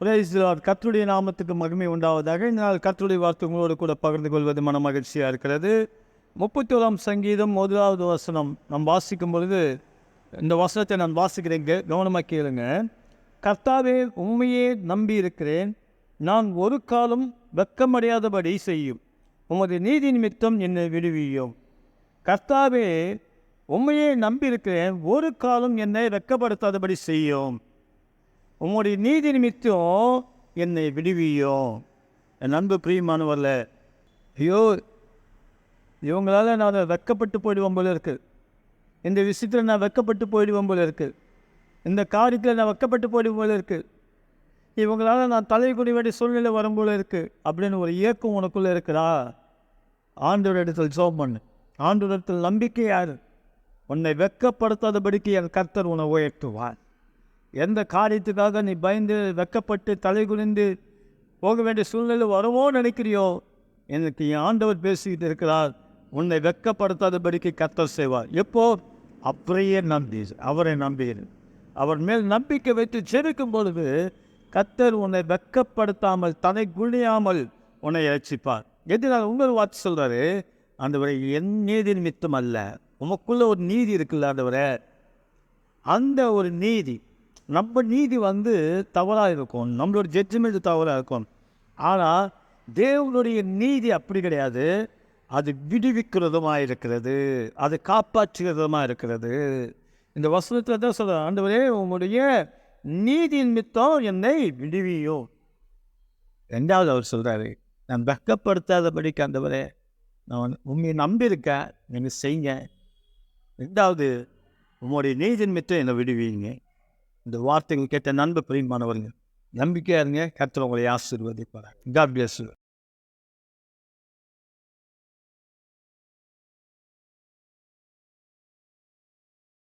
Praise the நாமத்துக்கு மகிமை உண்டாவதாக. இந்த நாள் கர்த்தருடைய வார்த்தை உங்களோடு கூட பகிர்ந்து கொள்வது மன மகிழ்ச்சியாக இருக்கிறது. முப்பத்தோராம் சங்கீதம் முதலாவது வசனம். நாம் வாசிக்கும் பொழுது இந்த வசனத்தை நான் வாசிக்கிறேங்க கவனமாக கேளுங்க. கர்த்தாவே உண்மையே நம்பி இருக்கிறேன் நான் ஒரு காலம் வெக்கமடையாதபடி செய்யும். உமது நீதி நிமித்தம் என்னை விடுவியும். கர்த்தாவே உண்மையே நம்பியிருக்கிறேன். ஒரு காலம் என்னை வெக்கப்படுத்தாதபடி செய்யும். உம்முடைய நீதி நிமித்தம் என்னை விடுவியோ. என் அன்பு பிரியமானவர்ல ஐயோ இவங்களால நான் வெக்கப்பட்டு போயிடுவோம் போல இருக்கு. இந்த விஷயத்தில் நான் வெக்கப்பட்டு போயிடுவோம் போல இருக்கு. இந்த காரியத்தில் நான் வெக்கப்பட்டு போயிடுவோம் போல இருக்குது இவங்களால நான் தலை குடி வேண்டிய சூழ்நிலை வரும் போல இருக்குது அப்படின்னு ஒரு இயக்கம் உனக்குள்ளே இருக்குதா? ஆண்டோட இடத்தில் ஜோம் பண்ணு. ஆண்டோட இடத்தில் நம்பிக்கை யார்? உன்னை வெக்கப்படுத்தாதபடிக்கு என் கர்த்தர் உன்னை உயர்த்துவார். எந்த காரியத்துக்காக நீ பயந்து வெக்கப்பட்டு தலை குனிந்து போக வேண்டிய சூழ்நிலை வருமோ நினைக்கிறியோ? எனக்கு என் ஆண்டவர் பேசிக்கிட்டு இருக்கிறார். உன்னை வெக்கப்படுத்தாதபடிக்கு கத்தல் செய்வார். எப்போ? அப்படியே நம்பி. அவரை நம்பிடு அவர் மேல் நம்பிக்கை வைத்து செருக்கும் பொழுது கத்தர் உன்னை வெக்கப்படுத்தாமல் தலை குழியாமல் உன்னை ரட்சிப்பார். எதிராக உங்கள் வார்த்தை சொல்கிறாரு ஆண்டவரை என் நீதி நிமித்தம் அல்ல. உமக்குள்ளே ஒரு நீதி இருக்குல்ல ஆண்டவரே? அந்த ஒரு நீதி நம்ம நீதி வந்து தவறாக இருக்கும். நம்மளோட ஜட்ஜ்மெண்ட் தவறாக இருக்கும். ஆனால் தேவனுடைய நீதி அப்படி கிடையாது. அது விடுவிக்கிறதுமாக இருக்கிறது. அது காப்பாற்றுகிறதுமாக இருக்கிறது. இந்த வசனத்தில் தான் சொல்கிறேன் ஆண்டவரே உங்களுடைய நீதி நிமித்தம் என்னை விடுவியும் ரெண்டாவது அவர் சொல்கிறாரு நான் வெக்கப்படுத்தாதபடிக்கு ஆண்டவரே நான் உண்மையை நம்பியிருக்கேன் நீங்கள் செய்யுங்க. ரெண்டாவது உங்களுடைய நீதி நிமித்தம் என்னை விடுவீங்க இந்த வார்த்தைகள் கேட்ட நண்பர் பிரியமானவருங்க நம்பிக்கையா இருங்க. கர்த்தர் உங்களை ஆசீர்வதிப்பார் காட் பிளஸ்